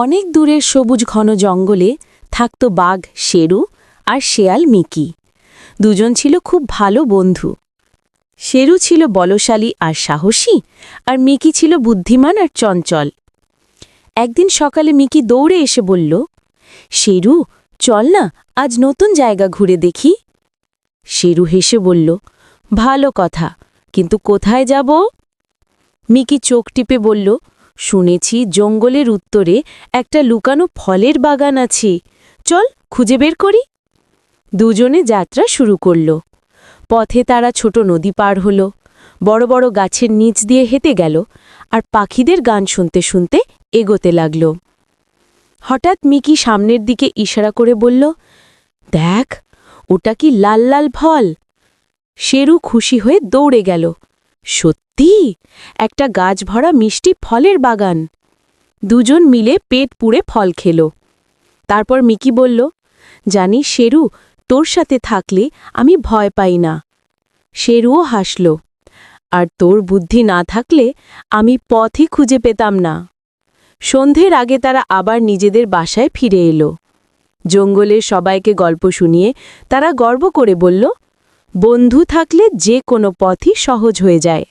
অনেক দূরের সবুজ ঘন জঙ্গলে থাকত বাঘ, শেরু আর শেয়াল মিকি। দুজন ছিল খুব ভালো বন্ধু। শেরু ছিল বলশালী আর সাহসী আর মিকি ছিল বুদ্ধিমান আর চঞ্চল। একদিন সকালে মিকি দৌড়ে এসে বলল, শেরু, চল না, আজ নতুন জায়গা ঘুরে দেখি। শেরু হেসে বলল, ভালো কথা, কিন্তু কোথায় যাব? মিকি চোখ টিপে বলল শুনেছি জঙ্গলের উত্তরে একটা লুকানো ফলের বাগান আছে। চল, খুঁজে বের করি। দুজনে যাত্রা শুরু করল। পথে তারা ছোট নদী পার হল। বড় বড় গাছের নিচ দিয়ে হেঁটে গেল আর পাখিদের গান শুনতে শুনতে এগোতে লাগল। হঠাৎ মিকি সামনের দিকে ইশারা করে বলল, দেখ, ওটা কি লাল লাল ফল? শেরু খুশি হয়ে দৌড়ে গেল। সত্যি? একটা গাছ ভরা মিষ্টি ফলের বাগান। দুজন মিলে পেট পুড়ে ফল খেল। তারপর মিকি বলল, জানি, শেরু, তোর সাথে থাকলে আমি ভয় পাই না। শেরুও হাসল, আর তোর বুদ্ধি না থাকলে আমি পথই খুঁজে পেতাম না। সন্ধ্যের আগে তারা আবার নিজেদের বাসায় ফিরে এলো। জঙ্গলের সবাইকে গল্প শুনিয়ে তারা গর্ব করে বলল বন্ধু থাকলে যে কোনো পথই সহজ হয়ে যায়।